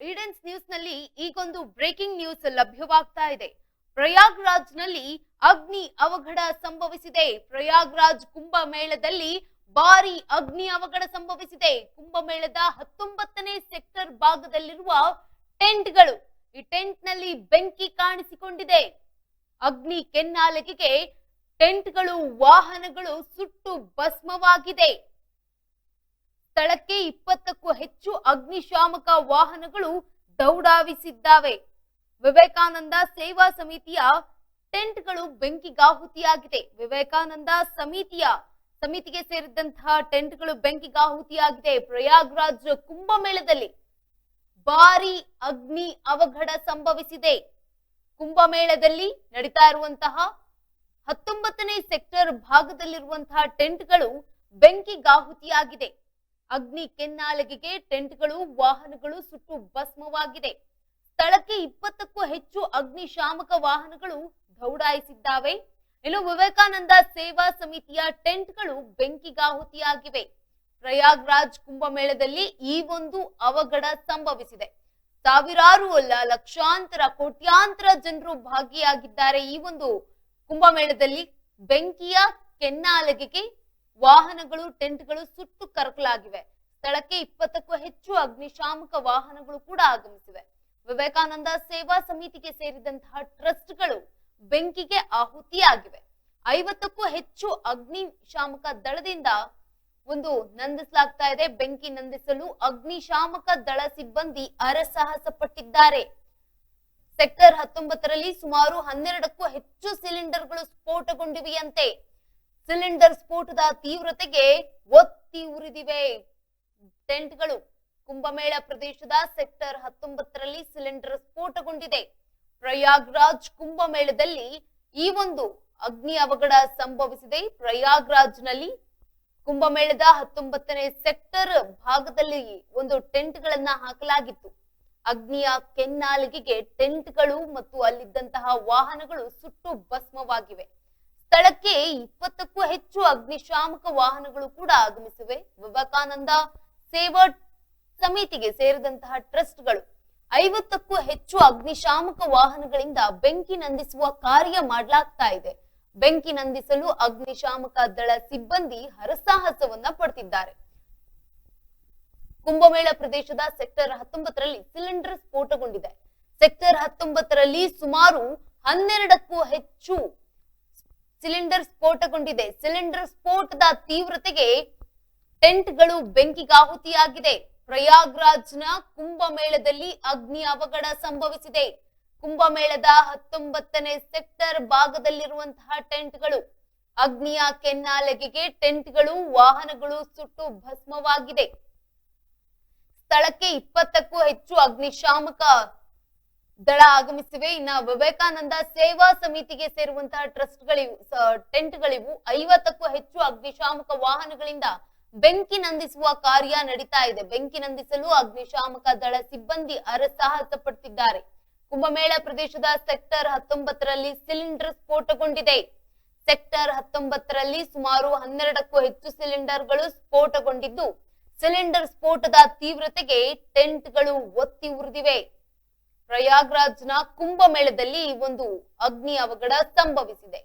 ಈಡನ್ಸ್ ನ್ಯೂಸ್ನಲ್ಲಿ ಈಗೊಂದು breaking news ಲಭ್ಯವಾಗ್ತಾ ಇದೆ. ಪ್ರಯಾಗ್ರಾಜ್ನಲ್ಲಿ ಅಗ್ನಿ ಅವಘಡ ಸಂಭವಿಸಿದೆ. ಪ್ರಯಾಗ್ರಾಜ್ ಕುಂಭಮೇಳದಲ್ಲಿ ಭಾರಿ ಅಗ್ನಿ ಅವಘಡ ಸಂಭವಿಸಿದೆ. ಕುಂಭಮೇಳದ ಹತ್ತೊಂಬತ್ತನೇ ಸೆಕ್ಟರ್ ಭಾಗದಲ್ಲಿರುವ ಟೆಂಟ್ಗಳು ಈ ಟೆಂಟ್ನಲ್ಲಿ ಬೆಂಕಿ ಕಾಣಿಸಿಕೊಂಡಿದೆ. ಅಗ್ನಿ ಕೆನ್ನಾಲಗೆಗೆ ಟೆಂಟ್ಗಳು, ವಾಹನಗಳು ಸುಟ್ಟು ಭಸ್ಮವಾಗಿದೆ. ಸ್ಥಳಕ್ಕೆ ಇಪ್ಪತ್ತಕ್ಕೂ ಹೆಚ್ಚು ಅಗ್ನಿಶಾಮಕ ವಾಹನಗಳು ದೌಡಾವಿಸಿದ್ದಾವೆ. ವಿವೇಕಾನಂದ ಸೇವಾ ಸಮಿತಿಯ ಟೆಂಟ್ಗಳು ಬೆಂಕಿಗಾಹುತಿಯಾಗಿದೆ. ವಿವೇಕಾನಂದ ಸಮಿತಿಯ, ಸಮಿತಿಗೆ ಸೇರಿದಂತಹ ಟೆಂಟ್ಗಳು ಬೆಂಕಿಗಾಹುತಿಯಾಗಿದೆ. ಪ್ರಯಾಗ್ರಾಜ್ ಕುಂಭಮೇಳದಲ್ಲಿ ಭಾರಿ ಅಗ್ನಿ ಅವಘಡ ಸಂಭವಿಸಿದೆ. ಕುಂಭಮೇಳದಲ್ಲಿ ನಡೀತಾ ಇರುವಂತಹ ಹತ್ತೊಂಬತ್ತನೇ ಸೆಕ್ಟರ್ ಭಾಗದಲ್ಲಿರುವಂತಹ ಟೆಂಟ್ಗಳು ಬೆಂಕಿಗಾಹುತಿಯಾಗಿದೆ. ಅಗ್ನಿ ಕೆನ್ನಾಲಗಿಗೆ ಟೆಂಟ್ಗಳು, ವಾಹನಗಳು ಸುಟ್ಟು ಭಸ್ಮವಾಗಿದೆ. ಸ್ಥಳಕ್ಕೆ ಇಪ್ಪತ್ತಕ್ಕೂ ಹೆಚ್ಚು ಅಗ್ನಿಶಾಮಕ ವಾಹನಗಳು ದೌಡಾಯಿಸಿದ್ದಾವೆ. ಇನ್ನು ವಿವೇಕಾನಂದ ಸೇವಾ ಸಮಿತಿಯ ಟೆಂಟ್ಗಳು ಬೆಂಕಿಗಾಹುತಿಯಾಗಿವೆ. ಪ್ರಯಾಗ್ರಾಜ್ ಕುಂಭಮೇಳದಲ್ಲಿ ಈ ಒಂದು ಅವಘಡ ಸಂಭವಿಸಿದೆ. ಸಾವಿರಾರು ಅಲ್ಲ ಲಕ್ಷಾಂತರ, ಕೋಟ್ಯಾಂತರ ಜನರು ಭಾಗಿಯಾಗಿದ್ದಾರೆ ಈ ಒಂದು ಕುಂಭಮೇಳದಲ್ಲಿ. ಬೆಂಕಿಯ ಕೆನ್ನಾಲಗೆಗೆ ವಾಹನಗಳು, ಟೆಂಟ್ಗಳು ಸುಟ್ಟು ಕರಕಲಾಗಿವೆ. ಸ್ಥಳಕ್ಕೆ ಇಪ್ಪತ್ತಕ್ಕೂ ಹೆಚ್ಚು ಅಗ್ನಿಶಾಮಕ ವಾಹನಗಳು ಕೂಡ ಆಗಮಿಸಿವೆ. ವಿವೇಕಾನಂದ ಸೇವಾ ಸಮಿತಿಗೆ ಸೇರಿದಂತಹ ಟ್ರಸ್ಟ್ಗಳು ಬೆಂಕಿಗೆ ಆಹುತಿಯಾಗಿವೆ. ಐವತ್ತಕ್ಕೂ ಹೆಚ್ಚು ಅಗ್ನಿಶಾಮಕ ದಳದಿಂದ ಒಂದು ನಂದಿಸಲಾಗ್ತಾ ಇದೆ. ಬೆಂಕಿ ನಂದಿಸಲು ಅಗ್ನಿಶಾಮಕ ದಳ ಸಿಬ್ಬಂದಿ ಅರಸಾಹಸ ಪಟ್ಟಿದ್ದಾರೆ ಸೆಕ್ಟರ್ ಹತ್ತೊಂಬತ್ತರಲ್ಲಿ ಸುಮಾರು ಹನ್ನೆರಡಕ್ಕೂ ಹೆಚ್ಚು ಸಿಲಿಂಡರ್ಗಳು ಸ್ಫೋಟಗೊಂಡಿವೆಯಂತೆ ಸಿಲಿಂಡರ್ ಸ್ಫೋಟದ ತೀವ್ರತೆಗೆ ಒತ್ತಿ ಉರಿದಿವೆ. ಟೆಂಟ್ಗಳು ಕುಂಭಮೇಳ ಪ್ರದೇಶದ ಸೆಕ್ಟರ್ ಹತ್ತೊಂಬತ್ತರಲ್ಲಿ ಸಿಲಿಂಡರ್ ಸ್ಫೋಟಗೊಂಡಿದೆ. ಪ್ರಯಾಗ್ರಾಜ್ ಕುಂಭಮೇಳದಲ್ಲಿ ಈ ಒಂದು ಅಗ್ನಿ ಅವಘಡ ಸಂಭವಿಸಿದೆ. ಪ್ರಯಾಗ್ರಾಜ್ನಲ್ಲಿ ಕುಂಭಮೇಳದ ಹತ್ತೊಂಬತ್ತನೇ ಸೆಕ್ಟರ್ ಭಾಗದಲ್ಲಿ ಒಂದು ಟೆಂಟ್ ಗಳನ್ನ ಹಾಕಲಾಗಿತ್ತು. ಅಗ್ನಿಯ ಕೆನ್ನಾಲಿಗೆಗೆ ಟೆಂಟ್ಗಳು ಮತ್ತು ಅಲ್ಲಿದ್ದಂತಹ ವಾಹನಗಳು ಸುಟ್ಟು ಭಸ್ಮವಾಗಿವೆ. ಸ್ಥಳಕ್ಕೆ ಇಪ್ಪತ್ತಕ್ಕೂ ಹೆಚ್ಚು ಅಗ್ನಿಶಾಮಕ ವಾಹನಗಳು ಕೂಡ ಆಗಮಿಸಿವೆ. ವಿವೇಕಾನಂದ ಸೇವಾ ಸಮಿತಿಗೆ ಸೇರಿದಂತಹ ಟ್ರಸ್ಟ್ಗಳು ಐವತ್ತಕ್ಕೂ ಹೆಚ್ಚು ಅಗ್ನಿಶಾಮಕ ವಾಹನಗಳಿಂದ ಬೆಂಕಿ ನಂದಿಸುವ ಕಾರ್ಯ ಮಾಡಲಾಗ್ತಾ ಇದೆ. ಬೆಂಕಿ ನಂದಿಸಲು ಅಗ್ನಿಶಾಮಕ ದಳ ಸಿಬ್ಬಂದಿ ಹರಸಾಹಸವನ್ನ ಪಡ್ತಿದ್ದಾರೆ. ಕುಂಭಮೇಳ ಪ್ರದೇಶದ ಸೆಕ್ಟರ್ ಹತ್ತೊಂಬತ್ತರಲ್ಲಿ ಸಿಲಿಂಡರ್ ಸ್ಫೋಟಗೊಂಡಿದೆ. ಸೆಕ್ಟರ್ ಹತ್ತೊಂಬತ್ತರಲ್ಲಿ ಸುಮಾರು ಹನ್ನೆರಡಕ್ಕೂ ಹೆಚ್ಚು ಸಿಲಿಂಡರ್ ಸ್ಫೋಟಗೊಂಡಿದೆ. ಸಿಲಿಂಡರ್ ಸ್ಫೋಟದ ತೀವ್ರತೆಗೆ ಟೆಂಟ್ಗಳು ಬೆಂಕಿಗಾಹುತಿಯಾಗಿದೆ. ಪ್ರಯಾಗ್ರಾಜ್ನ ಕುಂಭಮೇಳದಲ್ಲಿ ಅಗ್ನಿ ಅವಘಡ ಸಂಭವಿಸಿದೆ. ಕುಂಭಮೇಳದ ಹತ್ತೊಂಬತ್ತನೇ ಸೆಕ್ಟರ್ ಭಾಗದಲ್ಲಿರುವಂತಹ ಟೆಂಟ್ಗಳು. ಅಗ್ನಿಯ ಕೆನ್ನಾಲಗೆಗೆ ಟೆಂಟ್ಗಳು, ವಾಹನಗಳು ಸುಟ್ಟು ಭಸ್ಮವಾಗಿದೆ. ಸ್ಥಳಕ್ಕೆ ಇಪ್ಪತ್ತಕ್ಕೂ ಹೆಚ್ಚು ಅಗ್ನಿಶಾಮಕ ದಳ ಆಗಮಿಸಿವೆ. ಇನ್ನ ವಿವೇಕಾನಂದ ಸೇವಾ ಸಮಿತಿಗೆ ಸೇರುವಂತಹ ಟ್ರಸ್ಟ್ಗಳಿವು ಟೆಂಟ್ಗಳಿವು. ಐವತ್ತಕ್ಕೂ ಹೆಚ್ಚು ಅಗ್ನಿಶಾಮಕ ವಾಹನಗಳಿಂದ ಬೆಂಕಿ ನಂದಿಸುವ ಕಾರ್ಯ ನಡೀತಾ ಇದೆ. ಬೆಂಕಿ ನಂದಿಸಲು ಅಗ್ನಿಶಾಮಕ ದಳ ಸಿಬ್ಬಂದಿ ಅರಸಾಹಸ ಪಡ್ತಿದ್ದಾರೆ ಕುಂಭಮೇಳ ಪ್ರದೇಶದ ಸೆಕ್ಟರ್ ಹತ್ತೊಂಬತ್ತರಲ್ಲಿ ಸಿಲಿಂಡರ್ ಸ್ಫೋಟಗೊಂಡಿದೆ. ಸೆಕ್ಟರ್ ಹತ್ತೊಂಬತ್ತರಲ್ಲಿ ಸುಮಾರು ಹನ್ನೆರಡಕ್ಕೂ ಹೆಚ್ಚು ಸಿಲಿಂಡರ್ಗಳು ಸ್ಫೋಟಗೊಂಡಿದ್ದು, ಸಿಲಿಂಡರ್ ಸ್ಫೋಟದ ತೀವ್ರತೆಗೆ ಟೆಂಟ್ಗಳು ಒತ್ತಿ ಉರಿದಿವೆ. ಪ್ರಯಾಗ್ರಾಜ್ನ ಕುಂಭಮೇಳದಲ್ಲಿ ಒಂದು ಅಗ್ನಿ ಅವಘಡ ಸಂಭವಿಸಿದೆ.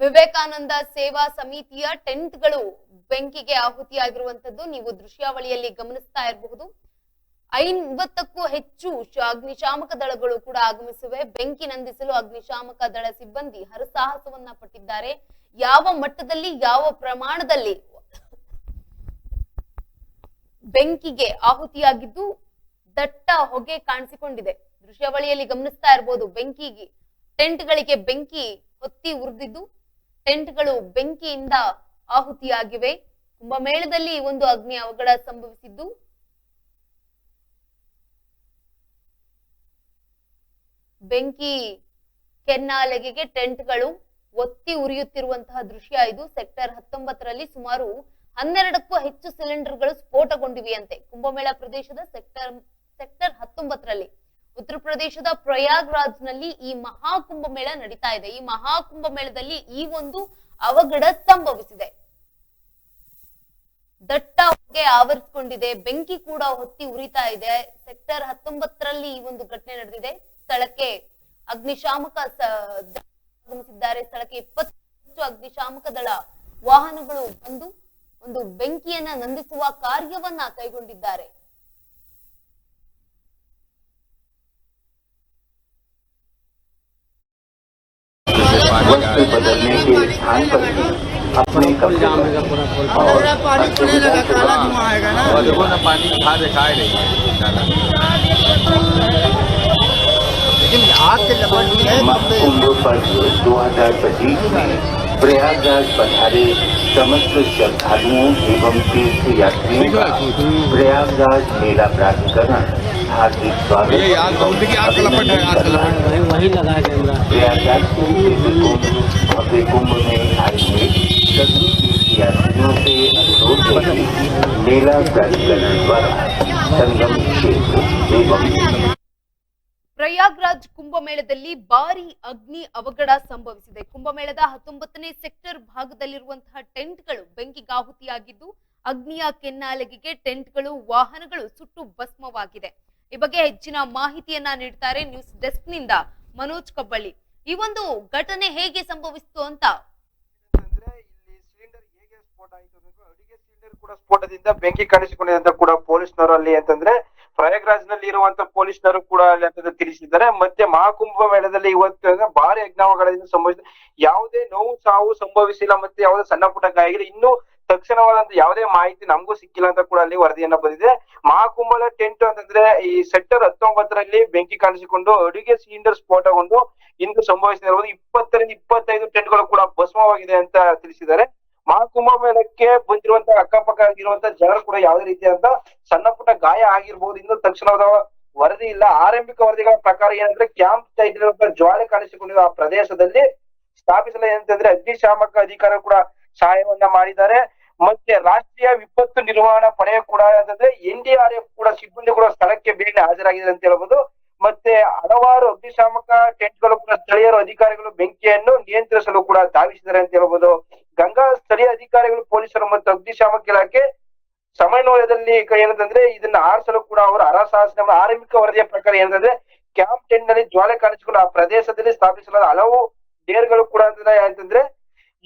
ವಿವೇಕಾನಂದ ಸೇವಾ ಸಮಿತಿಯ ಟೆಂಟ್ಗಳು ಬೆಂಕಿಗೆ ಆಹುತಿಯಾಗಿರುವಂತದ್ದು ನೀವು ದೃಶ್ಯಾವಳಿಯಲ್ಲಿ ಗಮನಿಸ್ತಾ ಇರಬಹುದು. ಐವತ್ತಕ್ಕೂ ಹೆಚ್ಚು ಅಗ್ನಿಶಾಮಕ ದಳಗಳು ಕೂಡ ಆಗಮಿಸಿವೆ. ಬೆಂಕಿ ನಂದಿಸಲು ಅಗ್ನಿಶಾಮಕ ದಳ ಸಿಬ್ಬಂದಿ ಹರಸಾಹಸವನ್ನ ಪಟ್ಟಿದ್ದಾರೆ. ಯಾವ ಮಟ್ಟದಲ್ಲಿ, ಯಾವ ಪ್ರಮಾಣದಲ್ಲಿ ಬೆಂಕಿಗೆ ಆಹುತಿಯಾಗಿದ್ದು ದಟ್ಟ ಹೊಗೆ ಕಾಣಿಸಿಕೊಂಡಿದೆ. ದೃಶ್ಯಾವಳಿಯಲ್ಲಿ ಗಮನಿಸ್ತಾ ಇರಬಹುದು ಬೆಂಕಿಗೆ, ಟೆಂಟ್ಗಳಿಗೆ ಬೆಂಕಿ ಹೊತ್ತಿ ಉರಿದಿದ್ದು ಟೆಂಟ್ಗಳು ಬೆಂಕಿಯಿಂದ ಆಹುತಿಯಾಗಿವೆ. ಕುಂಭಮೇಳದಲ್ಲಿ ಒಂದು ಅಗ್ನಿ ಅವಘಡ ಸಂಭವಿಸಿದ್ದು ಬೆಂಕಿ ಕೆನ್ನಾಲೆಗೆಗೆ ಟೆಂಟ್ಗಳು ಒತ್ತಿ ಉರಿಯುತ್ತಿರುವಂತಹ ದೃಶ್ಯ ಇದು. ಸೆಕ್ಟರ್ ಹತ್ತೊಂಬತ್ತರಲ್ಲಿ ಸುಮಾರು ಹನ್ನೆರಡಕ್ಕೂ ಹೆಚ್ಚು ಸಿಲಿಂಡರ್ಗಳು ಸ್ಫೋಟಗೊಂಡಿವೆಯಂತೆ. ಕುಂಭಮೇಳ ಪ್ರದೇಶದ ಸೆಕ್ಟರ್ ಸೆಕ್ಟರ್ ಹತ್ತೊಂಬತ್ತರಲ್ಲಿ ಉತ್ತರ ಪ್ರದೇಶದ ಪ್ರಯಾಗ್ರಾಜ್ನಲ್ಲಿ ಈ ಮಹಾ ಕುಂಭಮೇಳ ನಡೀತಾ ಇದೆ. ಈ ಮಹಾ ಕುಂಭಮೇಳದಲ್ಲಿ ಈ ಒಂದು ಅವಘಡ ಸಂಭವಿಸಿದೆ. ದಟ್ಟ ಹೊಗೆ ಆವರಿಸಿಕೊಂಡಿದೆ. ಬೆಂಕಿ ಕೂಡ ಹೊತ್ತಿ ಉರಿತಾ ಇದೆ. ಸೆಕ್ಟರ್ ಹತ್ತೊಂಬತ್ತರಲ್ಲಿ ಈ ಒಂದು ಘಟನೆ ನಡೆದಿದೆ. ಸ್ಥಳಕ್ಕೆ ಅಗ್ನಿಶಾಮಕ ಸ- ದಳ ಆಗಮಿಸಿದ್ದಾರೆ ಸ್ಥಳಕ್ಕೆ ಇಪ್ಪತ್ತು ಅಗ್ನಿಶಾಮಕ ದಳ ವಾಹನಗಳು ಬಂದು ಒಂದು ಬೆಂಕಿಯನ್ನ ನಂದಿಸುವ ಕಾರ್ಯವನ್ನ ಕೈಗೊಂಡಿದ್ದಾರೆ वस्त्र बदलने के स्थान पर ही अपने कपड़े और पानी पड़ने लगा काला धुआं आएगा ना और देखो ना पानी कहाँ दिखाई रही है काला। कुंभ पर्व दो हज़ार पच्चीस में प्रयागराज पधारे समस्त श्रद्धालुओं एवं तीर्थ यात्रियों का प्रयागराज मेला प्राधिकरण हार्दिक स्वागत प्रयागराज के भव्य कुंभ में आयोजित सभी तीर्थयात्रियों से अनुरोध मेला प्राधिकरण द्वारा संगम क्षेत्र एवं ಪ್ರಯಾಗ್ರಾಜ್ ಕುಂಭಮೇಳದಲ್ಲಿ ಭಾರಿ ಅಗ್ನಿ ಅವಘಡ ಸಂಭವಿಸಿದೆ. ಕುಂಭಮೇಳದ ಹತ್ತೊಂಬತ್ತನೇ ಸೆಕ್ಟರ್ ಭಾಗದಲ್ಲಿರುವಂತಹ ಟೆಂಟ್ಗಳು ಬೆಂಕಿಗಾಹುತಿಯಾಗಿದ್ದು, ಅಗ್ನಿಯ ಕೆನ್ನಾಲಗಿಗೆ ಟೆಂಟ್ಗಳು, ವಾಹನಗಳು ಸುಟ್ಟು ಭಸ್ಮವಾಗಿದೆ. ಈ ಬಗ್ಗೆ ಹೆಚ್ಚಿನ ಮಾಹಿತಿಯನ್ನ ನೀಡ್ತಾರೆ ನ್ಯೂಸ್ ಡೆಸ್ಕ್ನಿಂದ ಮನೋಜ್ ಕಬ್ಬಳ್ಳಿ. ಈ ಒಂದು ಘಟನೆ ಹೇಗೆ ಸಂಭವಿಸಿತು ಅಂತ? ಸ್ಫೋಟದಿಂದ ಬೆಂಕಿ ಕಾಣಿಸಿಕೊಂಡಿದೆ ಅಂತ ಕೂಡ ಪೊಲೀಸ್ನವರು ಅಲ್ಲಿ ಅಂತಂದ್ರೆ ಪ್ರಯಾಗ್ರಾಜ್ನಲ್ಲಿ ಇರುವಂತ ಪೊಲೀಸ್ನವರು ಕೂಡ ಅಲ್ಲಿ ತಿಳಿಸಿದ್ದಾರೆ. ಮತ್ತೆ ಮಹಾಕುಂಭ ಮೇಳದಲ್ಲಿ ಇವತ್ತು ಭಾರಿ ಅಜ್ಞಾನಗಳಿಂದ ಸಂಭವಿಸಿದೆ ಯಾವುದೇ ನೋವು, ಸಾವು ಸಂಭವಿಸಿಲ್ಲ ಮತ್ತೆ ಯಾವುದೇ ಸಣ್ಣ ಪುಟ್ಟ ಗಾಯಗಳು. ಇನ್ನೂ ತಕ್ಷಣವಾದಂತ ಯಾವುದೇ ಮಾಹಿತಿ ನಮಗೂ ಸಿಕ್ಕಿಲ್ಲ ಅಂತ ಕೂಡ ಅಲ್ಲಿ ವರದಿಯನ್ನ ಬಂದಿದೆ. ಮಹಾಕುಂಭದ ಟೆಂಟ್ ಅಂತಂದ್ರೆ ಈ ಸೆಕ್ಟರ್ ಹತ್ತೊಂಬತ್ತರಲ್ಲಿ ಬೆಂಕಿ ಕಾಣಿಸಿಕೊಂಡು ಅಡುಗೆ ಸಿಲಿಂಡರ್ ಸ್ಫೋಟಗೊಂಡು ಇಂದು ಸಂಭವಿಸಿದ ಇಪ್ಪತ್ತರಿಂದ ಇಪ್ಪತ್ತೈದು ಟೆಂಟ್ಗಳು ಕೂಡ ಭಸ್ಮವಾಗಿದೆ ಅಂತ ತಿಳಿಸಿದ್ದಾರೆ. ಮಹಾಕುಂಭ ಮೇಳಕ್ಕೆ ಬಂದಿರುವಂತಹ ಅಕ್ಕಪಕ್ಕ ಆಗಿರುವಂತ ಜನರು ಕೂಡ ಯಾವುದೇ ರೀತಿಯಾದಂತ ಸಣ್ಣ ಪುಟ್ಟ ಗಾಯ ಆಗಿರ್ಬೋದು, ಇನ್ನು ತಕ್ಷಣದ ವರದಿ ಇಲ್ಲ. ಆರಂಭಿಕ ವರದಿಗಳ ಪ್ರಕಾರ ಏನಂದ್ರೆ ಕ್ಯಾಂಪ್ ಇರುವಂತಹ ಜ್ವಾಲೆ ಕಾಣಿಸಿಕೊಂಡಿರುವ ಆ ಪ್ರದೇಶದಲ್ಲಿ ಸ್ಥಾಪಿಸಲು ಏನಂತಂದ್ರೆ ಅಗ್ನಿಶಾಮಕ ಅಧಿಕಾರಿ ಕೂಡ ಸಹಾಯವನ್ನ ಮಾಡಿದ್ದಾರೆ. ಮತ್ತೆ ರಾಷ್ಟ್ರೀಯ ವಿಪತ್ತು ನಿರ್ವಹಣಾ ಪಡೆಯ ಕೂಡ ಅಂತಂದ್ರೆ ಎನ್ ಡಿ ಆರ್ ಎಫ್ ಕೂಡ ಸಿಬ್ಬಂದಿ ಕೂಡ ಸ್ಥಳಕ್ಕೆ ಬೇಗ ಹಾಜರಾಗಿದೆ ಅಂತ ಹೇಳ್ಬೋದು. ಮತ್ತೆ ಹಲವಾರು ಅಗ್ನಿಶಾಮಕ ಟೆಂಟ್ಗಳು ಕೂಡ ಸ್ಥಳೀಯರು ಅಧಿಕಾರಿಗಳು ಬೆಂಕಿಯನ್ನು ನಿಯಂತ್ರಿಸಲು ಕೂಡ ಧಾವಿಸಿದ್ದಾರೆ ಅಂತ ಹೇಳ್ಬೋದು. ಗಂಗಾ ಸ್ಥಳೀಯ ಅಧಿಕಾರಿಗಳು, ಪೊಲೀಸರು ಮತ್ತು ಅಗ್ನಿಶಾಮಕ ಇಲಾಖೆ ಸಮನ್ವಯದಲ್ಲಿ ಏನಂತಂದ್ರೆ ಇದನ್ನ ಆರಿಸಲು ಕೂಡ ಅವರು ಹರಸಾಹಸ ಆರಂಭಿಕ ವರದಿಯ ಪ್ರಕಾರ ಏನಂತಂದ್ರೆ ಕ್ಯಾಂಪ್ ಟೆಂಟ್ನಲ್ಲಿ ಜ್ವಾಲೆ ಕಾಣಿಸಿಕೊಂಡು ಆ ಪ್ರದೇಶದಲ್ಲಿ ಸ್ಥಾಪಿಸಲಾದ ಹಲವು ಡೇರ್ಗಳು ಕೂಡ ಅಂತಂದ್ರೆ ಏನಂತಂದ್ರೆ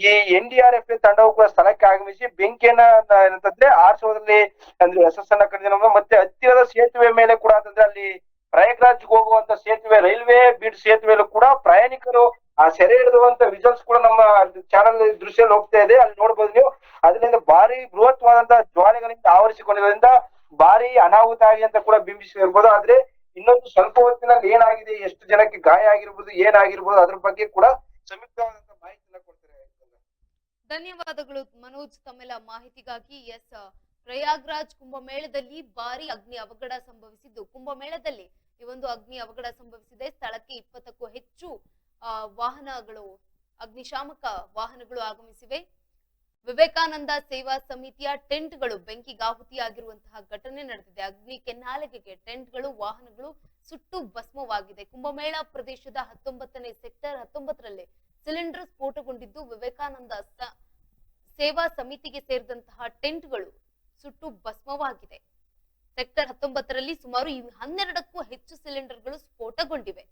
ಈ ಎನ್ ಡಿ ಆರ್ ಎಫ್ ತಂಡವು ಕೂಡ ಸ್ಥಳಕ್ಕೆ ಆಗಮಿಸಿ ಬೆಂಕಿಯನ್ನ ಏನಂತಂದ್ರೆ ಆರಿಸುವುದರಲ್ಲಿ ಅಂದ್ರೆ ಯಶಸ್ಸನ್ನ ಕಂಡಿದೆ ಮತ್ತೆ ಹತ್ತಿರದ ಸೇತುವೆ ಮೇಲೆ ಕೂಡ ಅಂತಂದ್ರೆ ಅಲ್ಲಿ ಪ್ರಯಾಗ್ರಾಜ್ ಹೋಗುವಂತ ಸೇತುವೆ ರೈಲ್ವೆ ಬಿಡ್ ಸೇತುವೆಯಲ್ಲೂ ಕೂಡ ಪ್ರಯಾಣಿಕರು ಆ ಸೆರೆ ಹಿಡಿದುವಂತ ವಿಜುವಲ್ಸ್ ಕೂಡ ನಮ್ಮ ಚಾನಲ್ ದೃಶ್ಯದಲ್ಲಿ ಹೋಗ್ತಾ ಇದೆ. ಅಲ್ಲಿ ನೋಡ್ಬೋದು ನೀವು. ಅದರಿಂದ ಭಾರಿ ಬೃಹತ್ವಾದಂತಹ ಜ್ವಾಲೆಗಳಿಂದ ಆವರಿಸಿಕೊಂಡಿರೋದ್ರಿಂದ ಭಾರಿ ಅನಾಹುತ ಆಗಿ ಅಂತ ಕೂಡ ಬಿಂಬಿಸಿರ್ಬೋದು. ಆದ್ರೆ ಇನ್ನೊಂದು ಸ್ವಲ್ಪ ಹೊತ್ತಿನಲ್ಲಿ ಏನಾಗಿದೆ, ಎಷ್ಟು ಜನಕ್ಕೆ ಗಾಯ ಆಗಿರ್ಬೋದು, ಏನಾಗಿರ್ಬೋದು, ಅದ್ರ ಬಗ್ಗೆ ಕೂಡ ಸಂಯುಕ್ತವಾದಂತ ಮಾಹಿತಿನ ಕೊಡ್ತಾರೆ ಧನ್ಯವಾದಗಳು ಮನೋಜ್ ತಮ್ಮೆಲ್ಲ ಮಾಹಿತಿಗಾಗಿ. ಎಸ್, ಪ್ರಯಾಗ್ರಾಜ್ ಕುಂಭಮೇಳದಲ್ಲಿ ಭಾರಿ ಅಗ್ನಿ ಅವಘಡ ಸಂಭವಿಸಿದ್ದು. ಕುಂಭಮೇಳದಲ್ಲಿ ಈ ಒಂದು ಅಗ್ನಿ ಅವಘಡ ಸಂಭವಿಸಿದೆ. ಸ್ಥಳಕ್ಕೆ ಇಪ್ಪತ್ತಕ್ಕೂ ಹೆಚ್ಚು ವಾಹನಗಳು, ಅಗ್ನಿಶಾಮಕ ವಾಹನಗಳು ಆಗಮಿಸಿವೆ. ವಿವೇಕಾನಂದ ಸೇವಾ ಸಮಿತಿಯ ಟೆಂಟ್ಗಳು ಬೆಂಕಿಗಾಹುತಿಯಾಗಿರುವಂತಹ ಘಟನೆ ನಡೆದಿದೆ. ಅಗ್ನಿ ಕೆನ್ನಾಲಿಗೆಗೆ ಟೆಂಟ್ಗಳು, ವಾಹನಗಳು ಸುಟ್ಟು ಭಸ್ಮವಾಗಿದೆ. ಕುಂಭಮೇಳ ಪ್ರದೇಶದ ಹತ್ತೊಂಬತ್ತನೇ ಸೆಕ್ಟರ್ ಹತ್ತೊಂಬತ್ತರಲ್ಲಿ ಸಿಲಿಂಡರ್ ಸ್ಫೋಟಗೊಂಡಿದ್ದು ವಿವೇಕಾನಂದ ಸೇವಾ ಸಮಿತಿಗೆ ಸೇರಿದಂತಹ ಟೆಂಟ್ಗಳು ಸುಟ್ಟು ಭಸ್ಮವಾಗಿದೆ. ಸೆಕ್ಟರ್ ಹತ್ತೊಂಬತ್ತರಲ್ಲಿ ಸುಮಾರು ಹನ್ನೆರಡಕ್ಕೂ ಹೆಚ್ಚು ಸಿಲಿಂಡರ್ಗಳು ಸ್ಫೋಟಗೊಂಡಿವೆ.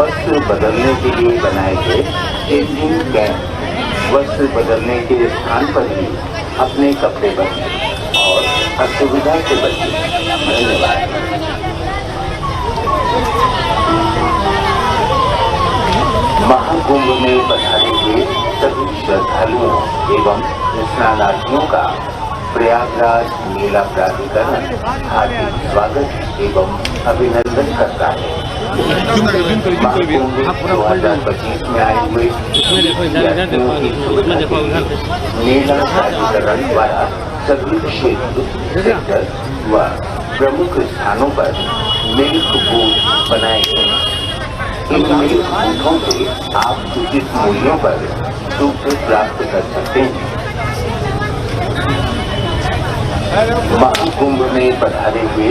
वस्त्र बदलने के लिए बनाए गए चेंजिंग कैंप वस्त्र बदलने के स्थान पर ही अपने कपड़े बदले और असुविधा से बचे। धन्यवाद। महाकुंभ में पधारे हुए सभी श्रद्धालुओं एवं स्नानार्थियों का प्रयागराज मेला प्राधिकरण हार्दिक स्वागत एवं अभिनंदन करता है। सभी क्षेत्र व प्रमुख स्थानों पर मिल्क बूथ बनाए गए इन मिल्क बूथों से आप उचित मूल्यों पर दूध प्राप्त कर सकते हैं महाकुंभ में पधारे हुए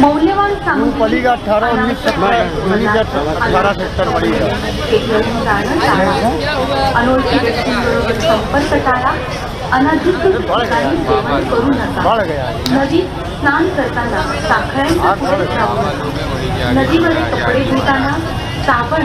मौल्यवान सामग्री पड़ेगा अठारह उन्नीस सत्तर उन्नीस अठारह सत्तर अनोळखी व्यक्तींबरोबर संपर्क टाळा अनधिकृत ठिकाणी सेवन करू नका. नदीत स्नान करताना नका नदीमध्ये कपडे धुताना साबण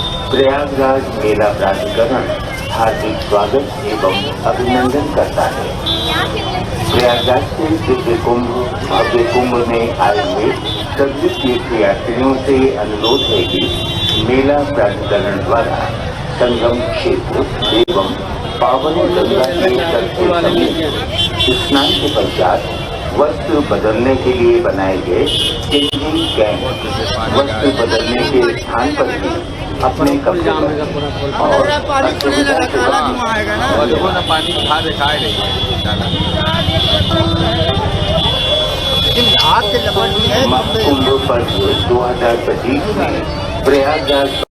प्रयागराज मेला प्राधिकरण हार्दिक स्वागत एवं अभिनंदन करता है। प्रयागराज से दिव्य कुंभ, भव्य कुंभ में आए हुए सभी तीर्थ यात्रियों से अनुरोध है कि मेला प्राधिकरण द्वारा संगम क्षेत्र एवं पावन गंगा के तट के स्नान के पश्चात वस्त्र बदलने के लिए बनाए गए चेंजिंग कैंप, वस्त्र बदलने के स्थान पर ही अपने कब जाम है पूरा पानी पीने लगा काला धुआँ आएगा ना। और देखो ना पानी खा लेकिन से पर 2025 में प्रयागराज